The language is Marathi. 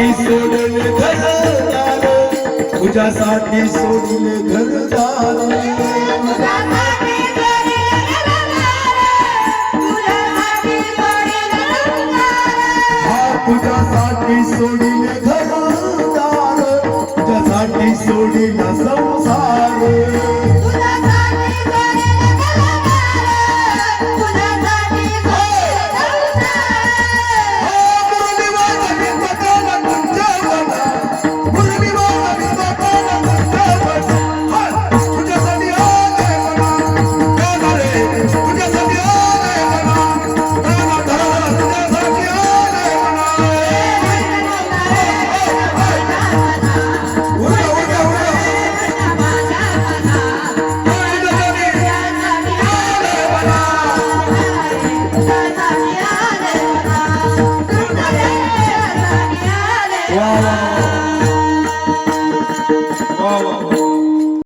तुझ्यासाठी सोडले घरदार तुझ्यासाठी सोडले घरदार हा वाह वाह वाह